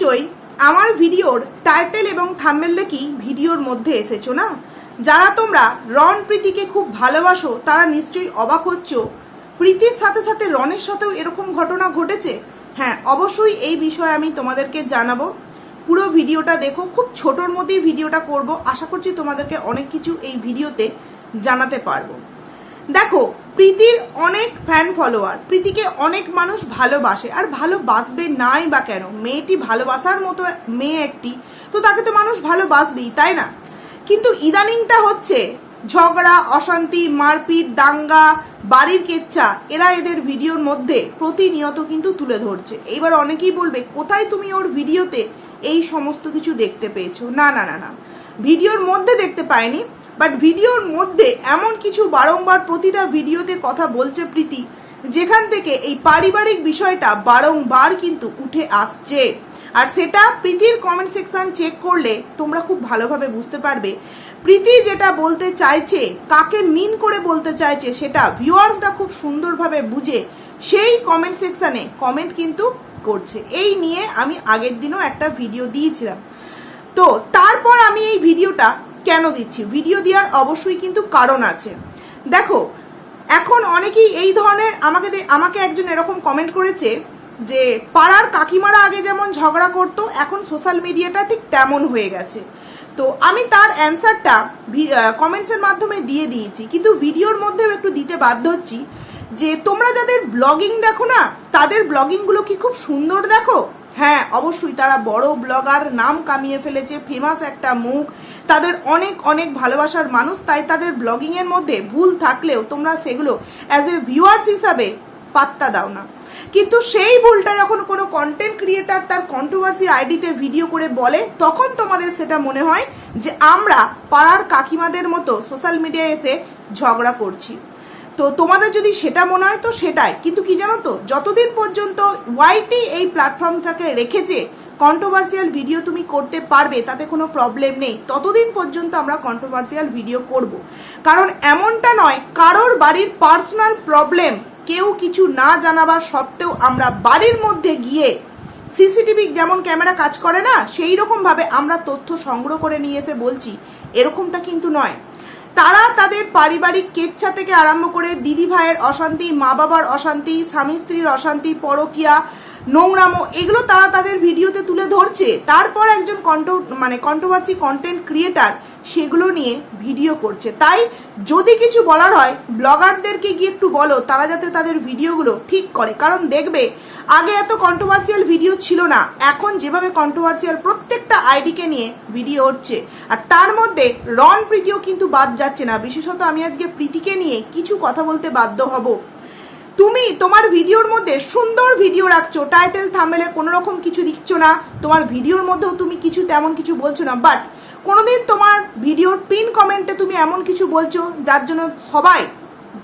নিশ্চয়ই আমার ভিডিওর টাইটেল এবং থাম্বেল দেখি ভিডিওর মধ্যে এসেছ না? যারা তোমরা রন প্রীতিকে খুব ভালোবাসো, তারা নিশ্চয়ই অবাক হচ্ছ। প্রীতির সাথে সাথে রনের সাথেও এরকম ঘটনা ঘটেছে? হ্যাঁ অবশ্যই এই বিষয়ে আমি তোমাদেরকে জানাব। পুরো ভিডিওটা দেখো, খুব ছোটোর মধ্যেই ভিডিওটা করব। আশা করছি তোমাদেরকে অনেক কিছু এই ভিডিওতে জানাতে পারব। দেখো প্রীতির অনেক ফ্যান ফলোয়ার প্রীতিকে অনেক মানুষ ভালোবাসে, আর ভালোবাসবে নাই বা কেন? মেয়েটি ভালোবাসার মতো মেয়ে একটি, তো তাকে তো মানুষ ভালোবাসবেই, তাই না? কিন্তু ইদানিংটা হচ্ছে ঝগড়া, অশান্তি, মারপিট, দাঙ্গা, বাড়ির কেচ্ছা, এরা এদের ভিডিওর মধ্যে প্রতিনিয়ত কিন্তু তুলে ধরছে। এইবার অনেকেই বলবে, কোথায় তুমি ওর ভিডিওতে এই সমস্ত কিছু দেখতে পেয়েছ? না না না না। ভিডিওর মধ্যে দেখতে পাইনি বাট ভিডিওর মধ্যে এমন কিছু বারংবার প্রতিটা ভিডিওতে কথা বলছে প্রীতি, যেখান থেকে এই পারিবারিক বিষয়টা বারংবার কিন্তু উঠে আসছে। আর সেটা প্রীতির কমেন্ট সেকশন চেক করলে তোমরা খুব ভালোভাবে বুঝতে পারবে। প্রীতি যেটা বলতে চাইছে, কাকে মিন করে বলতে চাইছে, সেটা ভিউয়ার্সরা খুব সুন্দরভাবে বুঝে সেই কমেন্ট সেকশানে কমেন্ট কিন্তু করছে। এই নিয়ে আমি আগের দিনও একটা ভিডিও দিয়েছিলাম। তো তারপর আমি এই ভিডিওটা কেন দিচ্ছি? ভিডিও দেওয়ার অবশ্যই কিন্তু কারণ আছে। দেখো, এখন অনেকেই এই ধরনের আমাকে আমাকে একজন এরকম কমেন্ট করেছে যে, পাড়ার কাকিমারা আগে যেমন ঝগড়া করতো, এখন সোশ্যাল মিডিয়াটা ঠিক তেমন হয়ে গেছে। তো আমি তার অ্যান্সারটা কমেন্টসের মাধ্যমে দিয়ে দিয়েছি। কিন্তু ভিডিওর মধ্যেও একটু দিতে বাধ্য হচ্ছি যে, তোমরা যাদের ব্লগিং দেখো না, তাদের ব্লগিংগুলো কি খুব সুন্দর দেখো? হ্যাঁ অবশ্যই তারা বড় ব্লগার, নাম কামিয়ে ফেলেছে ফেমাস একটা মুখ। তাদের অনেক অনেক ভালোবাসার মানুষ, তাই তাদের ব্লগিংয়ের মধ্যে ভুল থাকলেও তোমরা সেগুলো অ্যাজ এ ভিউয়ার্স হিসাবে পাত্তা দাও না। কিন্তু সেই ভুলটা যখন কোনো কন্টেন্ট ক্রিয়েটার তার কন্ট্রোভার্সি আইডিতে ভিডিও করে বলে, তখন তোমাদের সেটা মনে হয় যে আমরা পাড়ার কাকিমাদের মতো সোশ্যাল মিডিয়ায় এসে ঝগড়া করছি। তো তোমাদের যদি সেটা মনে হয় তো সেটাই। কিন্তু কি জানো তো, যতদিন পর্যন্ত ওয়াইটি এই প্ল্যাটফর্মটাকে রেখেছে কন্ট্রোভার্সিয়াল ভিডিও তুমি করতে পারবে, তাতে কোনো প্রবলেম নেই। ততদিন পর্যন্ত আমরা কন্ট্রোভার্সিয়াল ভিডিও করব। কারণ এমনটা নয়, কারোর বাড়ির পার্সোনাল প্রবলেম কেউ কিছু না জানাবার সত্ত্বেও আমরা বাড়ির মধ্যে গিয়ে সিসিটিভি যেমন ক্যামেরা কাজ করে না সেই রকমভাবে আমরা তথ্য সংগ্রহ করে নিয়ে এসে বলছি। এরকমটা কিন্তু নয়। তারা তাদের পারিবারিক কেচ্ছা থেকে আরম্ভ করে দিদি ভাইয়ের অশান্তি, মা বাবার অশান্তি, স্বামী স্ত্রীর অশান্তি, পরকিয়া, নোংরামো, এগুলো তারা তাদের ভিডিওতে তুলে ধরছে। তারপর একজন কন্ট মানে কন্ট্রোভার্সি কন্টেন্ট ক্রিয়েটার সেগুলো নিয়ে ভিডিও করছে। তাই যদি কিছু বলার হয়, ব্লগারদেরকে গিয়ে একটু বলো, তারা যাতে তাদের ভিডিওগুলো ঠিক করে। কারণ দেখবে, আগে এত কন্ট্রোভার্সিয়াল ভিডিও ছিল না। এখন যেভাবে কন্ট্রোভার্সিয়াল প্রত্যেকটা আইডিকে নিয়ে ভিডিও হচ্ছে আর তার মধ্যে রন প্রীতিও কিন্তু বাদ যাচ্ছে না। বিশেষত আমি আজকে প্রীতিকে নিয়ে কিছু কথা বলতে বাধ্য হব। তুমি তোমার ভিডিওর মধ্যে সুন্দর ভিডিও রাখছো। টাইটেল থামেলে কোনো রকম কিছু দিচ্ছ না। তোমার ভিডিওর মধ্যেও তুমি কিছু তেমন কিছু বলছো না। বাট কোনোদিন তোমার ভিডিওর পিন কমেন্টে তুমি এমন কিছু বলছো যার জন্য সবাই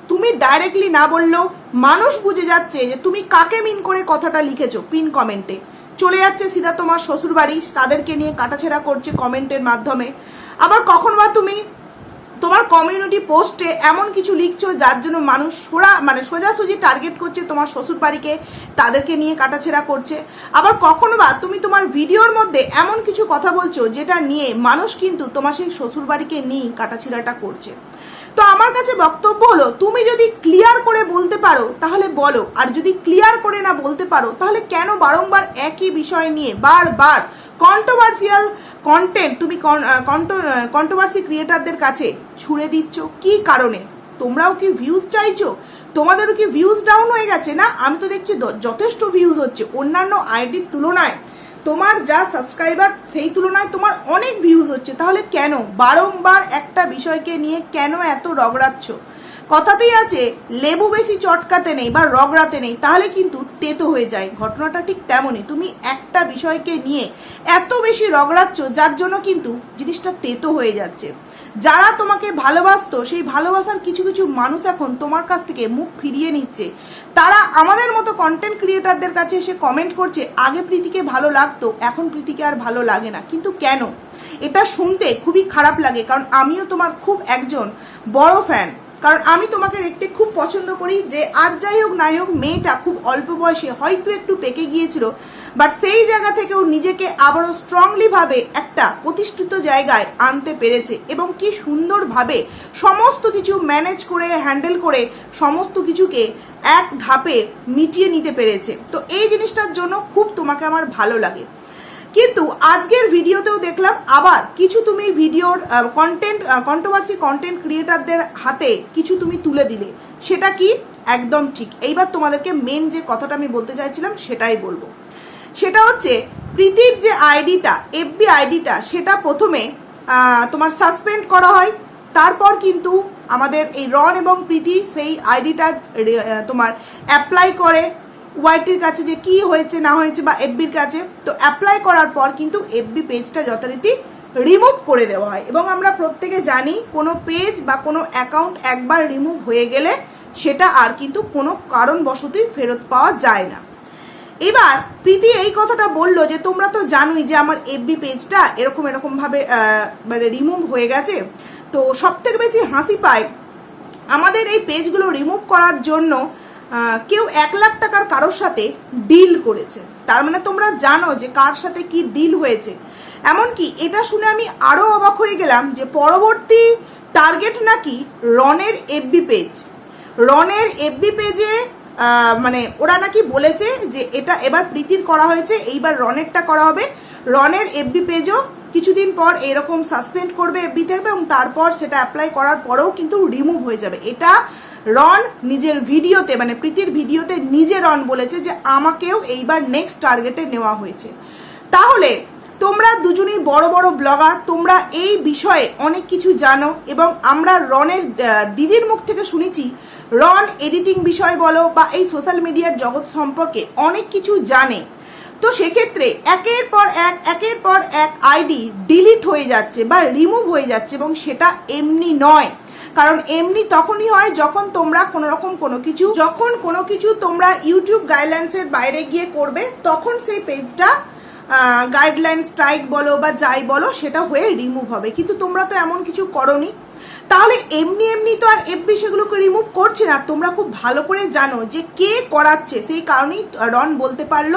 তুমি ডাইরেক্টলি না বললেও মানুষ বুঝে যাচ্ছে যে তুমি কাকে মিন করে কথাটা লিখেছো পিন কমেন্টে। চলে যাচ্ছে সিধা তোমার শ্বশুরবাড়ি, তাদেরকে নিয়ে কাটাছেড়া করছে কমেন্টের মাধ্যমে। আবার কখন বা তুমি তোমার কমিউনিটি পোস্টে এমন কিছু লিখছো যার জন্য মানুষ সোরা মানে সোজাসুজি টার্গেট করছে তোমার শ্বশুর বাড়িকে তাদেরকে নিয়ে কাটাছেড়া করছে। আবার কখনো বা তুমি তোমার ভিডিওর মধ্যে এমন কিছু কথা বলছো যেটা নিয়ে মানুষ কিন্তু তোমার সেই শ্বশুর বাড়িকে নিয়ে কাটাছেড়াটা করছে। তো আমার কাছে বক্তব্য হলো, তুমি যদি ক্লিয়ার করে বলতে পারো তাহলে বলো, আর যদি ক্লিয়ার করে না বলতে পারো তাহলে কেন বারংবার একই বিষয় নিয়ে বারবার কন্ট্রোভার্সিয়াল কন্টেন্ট তুমি কন্ট্রোভার্সি ক্রিয়েটারদের কাছে ছুড়ে দিচ্ছ কি কারণে? তোমরাও কি ভিউজ চাইছো? তোমাদেরও কি ভিউজ ডাউন হয়ে গেছে না? আমি তো দেখছি যথেষ্ট ভিউজ হচ্ছে অন্যান্য আইডির তুলনায়। তোমার যা সাবস্ক্রাইবার সেই তুলনায় তোমার অনেক ভিউজ হচ্ছে। তাহলে কেন বারংবার একটা বিষয়কে নিয়ে কেন এত রগড়াচ্ছ? কথাতেই আছে, লেবু বেশি চটকাতে নেই বা রগড়াতে নেই, তাহলে কিন্তু তেতো হয়ে যায়। ঘটনাটা ঠিক তেমনই। তুমি একটা বিষয়কে নিয়ে এত বেশি রগড়াচ্ছ, যার জন্য কিন্তু জিনিসটা তেতো হয়ে যাচ্ছে। যারা তোমাকে ভালোবাসতো, সেই ভালোবাসার কিছু কিছু মানুষ এখন তোমার কাছ থেকে মুখ ফিরিয়ে নিচ্ছে। তারা আমাদের মতো কন্টেন্ট ক্রিয়েটারদের কাছে এসে কমেন্ট করছে, আগে প্রীতিকে ভালো লাগতো, এখন প্রীতিকে আর ভালো লাগে না। কিন্তু কেন? এটা শুনতে খুবই খারাপ লাগে, কারণ আমিও তোমার খুব একজন বড় ফ্যান কারণ আমি তোমাকে দেখতে খুব পছন্দ করি যে আর যাই হোক নাই হোক, মেয়েটা খুব অল্প বয়সে হয়তো একটু পেকে গিয়েছিল বাট সেই জায়গা থেকেও নিজেকে আবারও স্ট্রংলিভাবে একটা প্রতিষ্ঠিত জায়গায় আনতে পেরেছে এবং কি সুন্দরভাবে সমস্ত কিছু ম্যানেজ করে হ্যান্ডেল করে সমস্ত কিছুকে এক ধাপে মিটিয়ে নিতে পেরেছে। তো এই জিনিসটার জন্য খুব তোমাকে আমার ভালো লাগে। কিন্তু আজকের ভিডিওতেও দেখলাম আবার কিছু তুমি ভিডিওর কন্টেন্ট কন্ট্রোভার্সি কন্টেন্ট ক্রিয়েটারদের হাতে কিছু তুমি তুলে দিলে। সেটা কি? একদম ঠিক। এইবার তোমাদেরকে মেন যে কথাটা আমি বলতে চাইছিলাম সেটাই বলব। সেটা হচ্ছে প্রীতির যে আইডিটা এফবি আইডিটা, সেটা প্রথমে তোমার সাসপেন্ড করা হয়। তারপর কিন্তু আমাদের এই রন এবং প্রীতি সেই আইডিটা তোমার অ্যাপ্লাই করে। ওয়াইটির কাছে যে কি হয়েছে, না হয়েছে বা এফবির কাছে, তো অ্যাপ্লাই করার পর কিন্তু এফবি পেজটা যথারীতি রিমুভ করে দেওয়া হয়। এবং আমরা প্রত্যেকে জানি কোনো পেজ বা কোনো অ্যাকাউন্ট একবার রিমুভ হয়ে গেলে সেটা আর কিন্তু কোনো কারণবশতই ফেরত পাওয়া যায় না। এবার প্রীতি এই কথাটা বলল যে, তোমরা তো জানোই যে আমার এফবি পেজটা এরকম এরকমভাবে মানে রিমুভ হয়ে গেছে। তো সবথেকে বেশি হাসি পায়। আমাদের এই পেজগুলো রিমুভ করার জন্য কেউ এক লাখ টাকার কারোর সাথে ডিল করেছে। তার মানে তোমরা জানো যে কার সাথে কি ডিল হয়েছে। এমনকি এটা শুনে আমি আরও অবাক হয়ে গেলাম যে পরবর্তী টার্গেট নাকি রনের এফবি পেজ রনের এফবি পেজে মানে ওরা নাকি বলেছে যে এটা এবার প্রীতির করা হয়েছে, এইবার রনেরটা করা হবে। রনের এফবি পেজও কিছুদিন পর এরকম সাসপেন্ড করবে এফবি থাকবে এবং তারপর সেটা অ্যাপ্লাই করার পরেও কিন্তু রিমুভ হয়ে যাবে। এটা রন নিজের ভিডিওতে মানে প্রীতির ভিডিওতে নিজে রন বলেছে যে আমাকেও এইবার নেক্সট টার্গেটে নেওয়া হয়েছে। তাহলে তোমরা দুজনেই বড় বড় ব্লগার, তোমরা এই বিষয়ে অনেক কিছু জানো এবং আমরা রনের দিদির মুখ থেকে শুনেছি, রন এডিটিং বিষয় বলো বা এই সোশ্যাল মিডিয়ার জগৎ সম্পর্কে অনেক কিছু জানে। তো সেক্ষেত্রে একের পর এক, একের পর এক আইডি ডিলিট হয়ে যাচ্ছে বা রিমুভ হয়ে যাচ্ছে এবং সেটা এমনি নয়। কারণ এমনি তখনই হয় যখন তোমরা কোনো রকম কোনো কিছু, যখন কোনো কিছু তোমরা ইউটিউব গাইডলাইন্সের বাইরে গিয়ে করবে, তখন সেই পেজটা গাইডলাইন স্ট্রাইক বলো বা যাই বলো, সেটা হয়ে রিমুভ হবে। কিন্তু তোমরা তো এমন কিছু করনি। তাহলে এমনি এমনি তো আর এফবি সেগুলোকে রিমুভ করছে না। তোমরা খুব ভালো করে জানো যে কে করাচ্ছে। সেই কারণেই রন বলতে পারল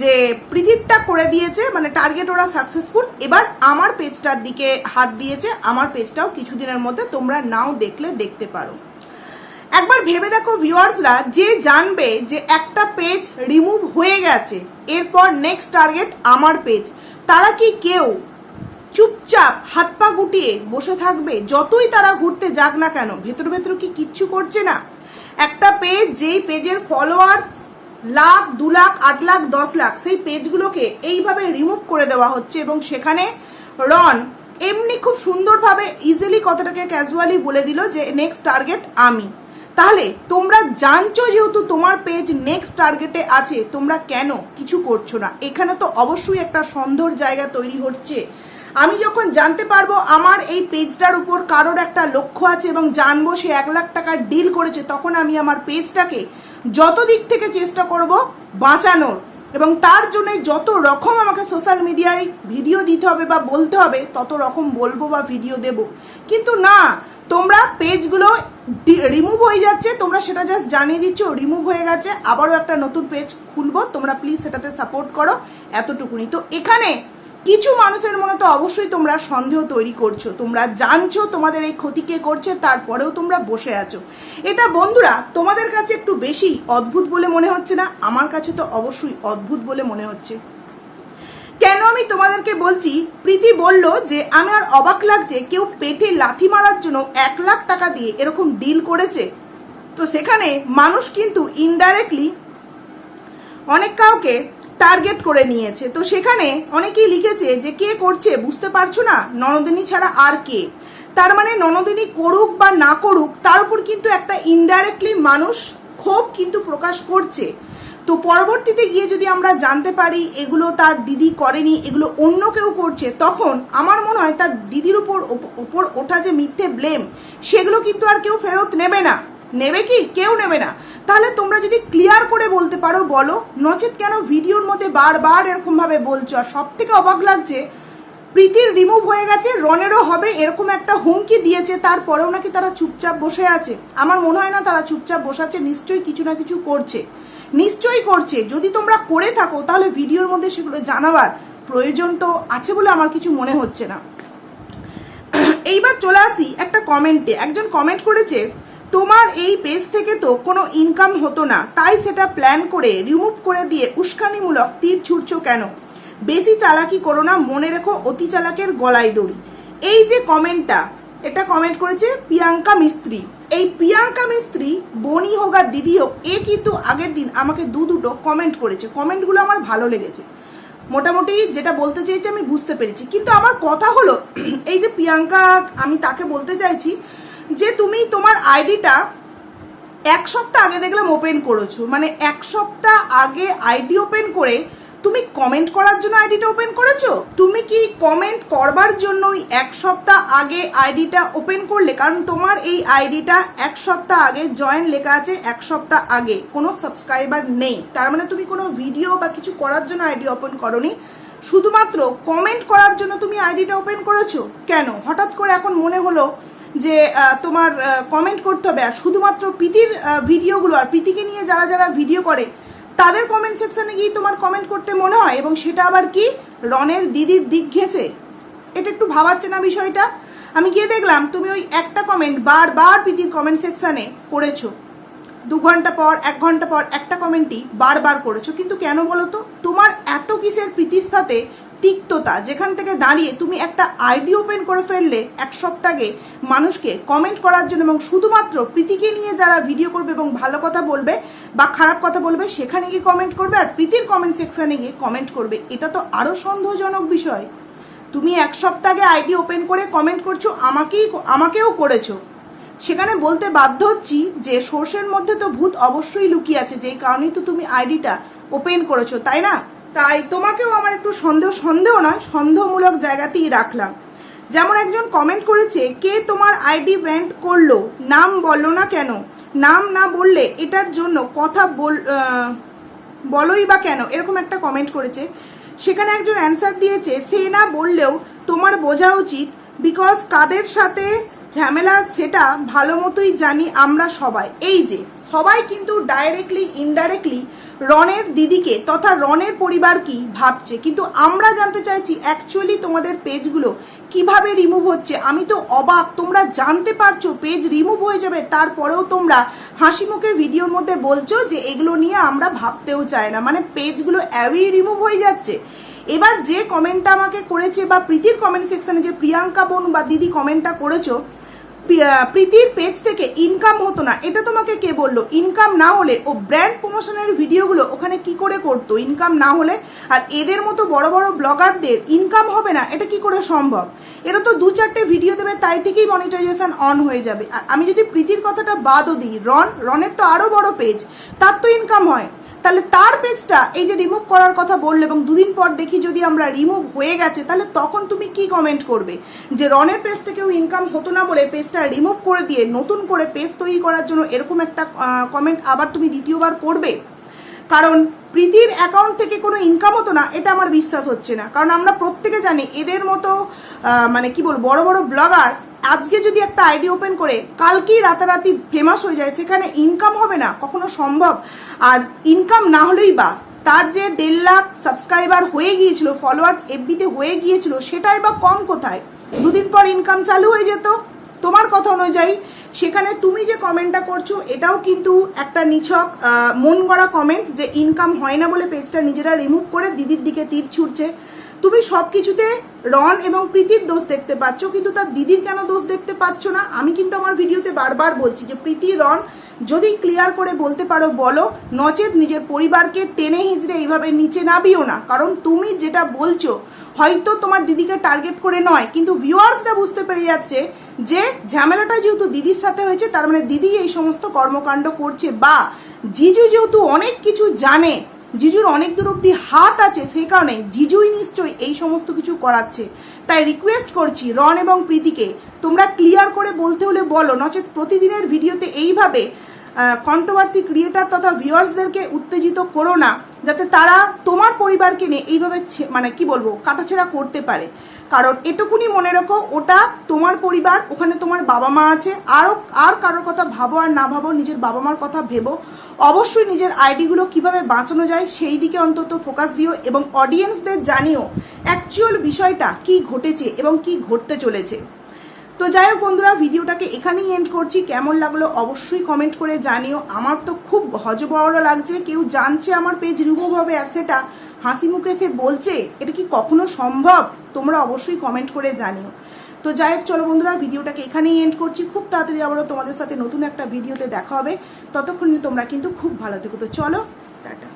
যে প্রীতিকটা করে দিয়েছে মানে টার্গেট ওরা সাকসেসফুল এবার আমার পেজটার দিকে হাত দিয়েছে। আমার পেজটাও কিছুদিনের মধ্যে তোমরা নাও দেখলে দেখতে পারো। একবার ভেবে দেখো ভিউয়ার্সরা যে জানবে যে একটা পেজ রিমুভ হয়ে গেছে, এরপর নেক্সট টার্গেট আমার পেজ তারা কি কেউ? চুপচাপ হাত পা গুটিয়ে বসে থাকবে, যতই তারা ঘুরতে যাক না কেন, ভেতর ভেতর কি কিচ্ছু করছে না? একটা পেজ যেই পেজের ফলোয়ার্স লাখ, দু লাখ, আট লাখ, দশ লাখ, সেই পেজগুলোকে এইভাবে রিমুভ করে দেওয়া হচ্ছে এবং সেখানে রন এমনি খুব সুন্দরভাবে ইজিলি কথাটাকে ক্যাজুয়ালি বলে দিল যে নেক্সট টার্গেট আমি। তাহলে তোমরা জানছো যেহেতু তোমার পেজ নেক্সট টার্গেটে আছে, তোমরা কেন কিছু করছ না? এখানে তো অবশ্যই একটা সন্দেহর জায়গা তৈরি হচ্ছে। আমি যখন জানতে পারব আমার এই পেজটার উপর কারোর একটা লক্ষ্য আছে এবং জানব সে এক লাখ টাকার ডিল করেছে, তখন আমি আমার পেজটাকে যত দিক থেকে চেষ্টা করব বাঁচানোর এবং তার জন্য যত রকম আমাকে সোশ্যাল মিডিয়ায় ভিডিও দিতে হবে বা বলতে হবে, তত রকম বলব বা ভিডিও দেব। কিন্তু না, তোমরা পেজগুলো রিমুভ হয়ে যাচ্ছে, তোমরা সেটা জাস্ট জানিয়ে দিচ্ছ রিমুভ হয়ে গেছে, আবারও একটা নতুন পেজ খুলবো, তোমরা প্লিজ সেটাতে সাপোর্ট করো, এতটুকুনি। তো এখানে কিছু মানুষের মনে তো অবশ্যই তোমরা সন্দেহ তৈরি করছ, তোমরা জানছো তোমাদের এই ক্ষতি কে করছে, তারপরেও তোমরা বসে আছো। এটা বন্ধুরা, তোমাদের কাছে একটু বেশি অদ্ভুত বলে মনে হচ্ছে না? আমার কাছে তো অবশ্যই অদ্ভুত বলে মনে হচ্ছে। কেন আমি তোমাদেরকে বলছি, প্রীতি বলল যে আমার অবাক লাগছে, কেউ পেটে লাথি মারার জন্য এক লাখ টাকা দিয়ে এরকম ডিল করেছে। তো সেখানে মানুষ কিন্তু ইনডাইরেক্টলি অনেক কাউকে টার্গেট করে নিয়েছে। তো সেখানে অনেকেই লিখেছে যে, কে করছে বুঝতে পারছ না? ননদিনী ছাড়া আর কে? তার মানে ননদিনী করুক বা না করুক, তার উপর কিন্তু একটা ইনডাইরেক্টলি মানুষ ক্ষোভ কিন্তু প্রকাশ করছে। তো পরবর্তীতে গিয়ে যদি আমরা জানতে পারি, এগুলো তার দিদি করেনি, এগুলো অন্য কেউ করছে, তখন আমার মনে হয় তার দিদির উপর উপর ওঠা যে মিথ্যে ব্লেম সেগুলো কিন্তু আর কেউ ফেরত নেবে না। নেবে কি? কেউ নেবে না। তাহলে তোমরা যদি ক্লিয়ার করে বলতে পারো, বলো, নচেত কেন ভিডিওর মধ্যে বারবার এরকমভাবে বলছো? আর সব থেকে অবাক লাগছে, প্রীতির রিমুভ হয়ে গেছে, রনেরও হবে এরকম একটা হুমকি দিয়েছে, তারপরেও নাকি তারা চুপচাপ বসে আছে। আমার মনে হয় না তারা চুপচাপ বসে আছে নিশ্চয়ই কিছু না কিছু করছে। নিশ্চয়ই করছে। যদি তোমরা করে থাকো, তাহলে ভিডিওর মধ্যে সেগুলো জানাবার প্রয়োজন তো আছে বলে আমার কিছু মনে হচ্ছে না। এইবার চলে আসি একটা কমেন্টে একজন কমেন্ট করেছে তোমার এই পেজ থেকে তো কোনো ইনকাম হতো না। তাই সেটা প্ল্যান করে রিমুভ করে দিয়ে উস্কানিমূলক তীর ছুটছো কেন? বেশি চালাকি করো না, মনে রেখো অতি চালাকের গলায় দড়ি। এই যে কমেন্টটা, এটা কমেন্ট করেছে প্রিয়াঙ্কা মিস্ত্রি। এই প্রিয়াঙ্কা মিস্ত্রি, বনি হোক আর দিদি হোক, এ কিন্তু আগের দিন আমাকে দু দুটো কমেন্ট করেছে। কমেন্টগুলো আমার ভালো লেগেছে। মোটামুটি যেটা বলতে চেয়েছি আমি বুঝতে পেরেছি। কিন্তু আমার কথা হলো, এই যে প্রিয়াঙ্কা, আমি তাকে বলতে চাইছি যে তুমি তোমার আইডিটা এক সপ্তাহ আগে দেখলাম ওপেন করেছ। মানে এক সপ্তাহ আগে আইডি ওপেন করে তুমি কমেন্ট করার জন্য আইডিটা ওপেন করেছ? তুমি কি কমেন্ট করবার জন্য এক সপ্তাহ আগে আইডিটা ওপেন করলে? কারণ তোমার এই আইডিটা এক সপ্তাহ আগে জয়েন লেখা আছে এক সপ্তাহ আগে। কোনো সাবস্ক্রাইবার নেই। তার মানে তুমি কোনো ভিডিও বা কিছু করার জন্য আইডি ওপেন করনি। শুধুমাত্র কমেন্ট করার জন্য তুমি আইডিটা ওপেন করেছ? কেন? হঠাৎ করে এখন মনে হলো যে তোমার কমেন্ট করতে হবে। আর শুধুমাত্র প্রীতির ভিডিওগুলো, আর প্রীতিকে নিয়ে যারা যারা ভিডিও করে, তাদের কমেন্ট সেকশানে গিয়ে তোমার কমেন্ট করতে মনে হয়, এবং সেটা আবার কি? রনের দিদির দিক ঘেসে এটা একটু ভাবাচ্ছে না বিষয়টা? আমি গিয়ে দেখলাম, তুমি ওই একটা কমেন্ট বারবার প্রীতির কমেন্ট সেকশানে করেছ। দু ঘণ্টা পর, এক ঘণ্টা পর একটা কমেন্টই বারবার করেছ। কিন্তু কেন বলো তো? তোমার এত কিসের প্রীতির সাথে তিক্ততা, যেখান থেকে দাঁড়িয়ে তুমি একটা আইডি ওপেন করে ফেললে এক সপ্তাহে মানুষকে কমেন্ট করার জন্য এবং শুধুমাত্র প্রীতিকে নিয়ে যারা ভিডিও করবে এবং ভালো কথা বলবে বা খারাপ কথা বলবে, সেখানে গিয়ে কমেন্ট করবে আর প্রীতির কমেন্ট সেকশানে গিয়ে কমেন্ট করবে। এটা তো আরও সন্দেহজনক বিষয়। তুমি এক সপ্তাহে আইডি ওপেন করে কমেন্ট করছ, আমাকেই আমাকেও করেছ। সেখানে বলতে বাধ্য হচ্ছি যে সোর্সের মধ্যে তো ভূত অবশ্যই লুকিয়ে আছে, যেই কারণেই তো তুমি আইডিটা ওপেন করেছ, তাই না? তাই তোমাকেও আমার একটু সন্দেহ সন্দেহ নয়, সন্দেহমূলক জায়গাতেই রাখলাম। যেমন একজন কমেন্ট করেছে, কে তোমার আইডি ব্যান্ড করল? নাম বলল না কেন? নাম না বললে এটার জন্য কথা বল বলোই বা কেন? এরকম একটা কমেন্ট করেছে। সেখানে একজন অ্যান্সার দিয়েছে, সে না বললেও তোমার বোঝা উচিত বিকজ কাদের সাথে ঝামেলা সেটা ভালো মতোই জানি আমরা সবাই। এই যে, সবাই কিন্তু ডাইরেক্টলি ইনডাইরেক্টলি রনের দিদিকে তথা রনের পরিবার কি ভাবছে? কিন্তু আমরা জানতে চাইছি অ্যাকচুয়ালি তোমাদের পেজগুলো কীভাবে রিমুভ হচ্ছে? আমি তো অবাক, তোমরা জানতে পারছ পেজ রিমুভ হয়ে যাবে, তারপরেও তোমরা হাসি মুখে ভিডিওর মধ্যে বলছো যে এগুলো নিয়ে আমরা ভাবতেও চাই না। মানে পেজগুলো অ্যাওই রিমুভ হয়ে যাচ্ছে। এবার যে কমেন্টটা আমাকে করেছে বা প্রীতির কমেন্ট সেকশনে যে প্রিয়াঙ্কা বোন বা দিদি কমেন্টটা করেছ প্রীতির পেজ থেকে ইনকাম হতো না। এটা তোমাকে কে বলল? ইনকাম না হলে ও ব্র্যান্ড প্রমোশনের ভিডিওগুলো ওখানে কি করে করতো? ইনকাম না হলে আর এদের মতো বড় বড় ব্লগারদের ইনকাম হবে না। এটা কি করে সম্ভব? এরা তো দু চারটে ভিডিও দেবে, তাই থেকেই মনিটাইজেশন অন হয়ে যাবে। আর আমি যদি প্রীতির কথাটা বাদও দিই রন রনের তো আরও বড় পেজ তার তো ইনকাম হয়। তাহলে তার পেজটা এই যে রিমুভ করার কথা বলল এবং দুদিন পর দেখি যদি আমরা রিমুভ হয়ে গেছে, তাহলে তখন তুমি কি কমেন্ট করবে? যে রনের পেজ থেকেও ইনকাম হতো না বলে পেজটা রিমুভ করে দিয়ে নতুন করে পেজ তৈরি করার জন্য এরকম একটা কমেন্ট আবার তুমি দ্বিতীয়বার করবে? কারণ প্রীতির অ্যাকাউন্ট থেকে কোনো ইনকাম হতো না, এটা আমার বিশ্বাস হচ্ছে না। কারণ আমরা প্রত্যেকে জানি এদের মতো মানে কি বল বড় বড় ব্লগার আজকে যদি একটা আইডি ওপেন করে, কালকেই রাতারাতি ফেমাস হয়ে যায়, সেখানে ইনকাম হবে না, কখনো সম্ভব। আর ইনকাম না হলেই বা, তার যে দেড় লাখ সাবস্ক্রাইবার হয়ে গিয়েছিল ফলোয়ার্স এফবিতে হয়ে গিয়েছিল, সেটাই বা কম কোথায়? দুদিন পর ইনকাম চালু হয়ে যেত। তোমার কথা অনুযায়ী, সেখানে তুমি যে কমেন্টটা করছ, এটাও কিন্তু একটা নিছক মন গড়া কমেন্ট যে ইনকাম হয় না বলে পেজটা নিজেরা রিমুভ করে দিদির দিকে তীর ছুটছে তুমি সব কিছুতে রন এবং প্রীতির দোষ দেখতে পাচ্ছ, কিন্তু তার দিদির কেন দোষ দেখতে পাচ্ছ না? আমি কিন্তু আমার ভিডিওতে বারবার বলছি যে, প্রীতি রন যদি ক্লিয়ার করে বলতে পারো, বলো, নচেত নিজের পরিবারকে টেনে হিঁচড়ে এইভাবে নিচে নাবিও না। কারণ তুমি যেটা বলছো, হয়তো তোমার দিদিকে টার্গেট করে নয়, কিন্তু ভিউয়ার্সরা বুঝতে পেরে যাচ্ছে যে, ঝামেলাটা যেহেতু দিদির সাথে হয়েছে, তার মানে দিদি এই সমস্ত কর্মকাণ্ড করছে বা জিজু যেহেতু অনেক কিছু জানে জিজুর অনেক দূর অব্দি হাত আছে, সে কারণে জিজুই নিশ্চয়ই এই সমস্ত কিছু করাচ্ছে। তাই রিকোয়েস্ট করছি রন এবং প্রীতিকে, তোমরা ক্লিয়ার করে বলতে হলে বলো, নচেত প্রতিদিনের ভিডিওতে এইভাবে কন্ট্রোভার্সি ক্রিয়েটার তথা ভিউয়ার্সদেরকে উত্তেজিত করো না, যাতে তারা তোমার পরিবারকে নিয়ে এইভাবে মানে কি বলব, কাটাছেড়া করতে পারে। কারণ এটুকুনি মনে রাখো, ওটা তোমার পরিবার, ওখানে তোমার বাবা মা আছে আরও আর কারোর কথা ভাবো আর না ভাবো, নিজের বাবা মার কথা ভেবো। অবশ্যই নিজের আইডিগুলো কীভাবে বাঁচানো যায়, সেই দিকে অন্তত ফোকাস দিও এবং অডিয়েন্সদের জানিও অ্যাকচুয়াল বিষয়টা কি ঘটেছে এবং কি ঘটতে চলেছে। তো যাই হোক বন্ধুরা, ভিডিওটাকে এখানেই এন্ড করছি। কেমন লাগল অবশ্যই কমেন্ট করে জানিও। আমার তো খুব হজবড় লাগছে। কেউ জানছে আমার পেজ রিমুভ হবে আর সেটা হাসি মুখে সে বলছে, এটা কি কখনো সম্ভব? তোমরা অবশ্যই কমেন্ট করে জানিও। তো যাই হোক, চলো বন্ধুরা, ভিডিওটাকে এখানেই এন্ড করছি। খুব তাড়াতাড়ি আবারও তোমাদের সাথে নতুন একটা ভিডিওতে দেখা হবে। ততক্ষণে তোমরা কিন্তু খুব ভালো থেকো। তো চলো, টাটা।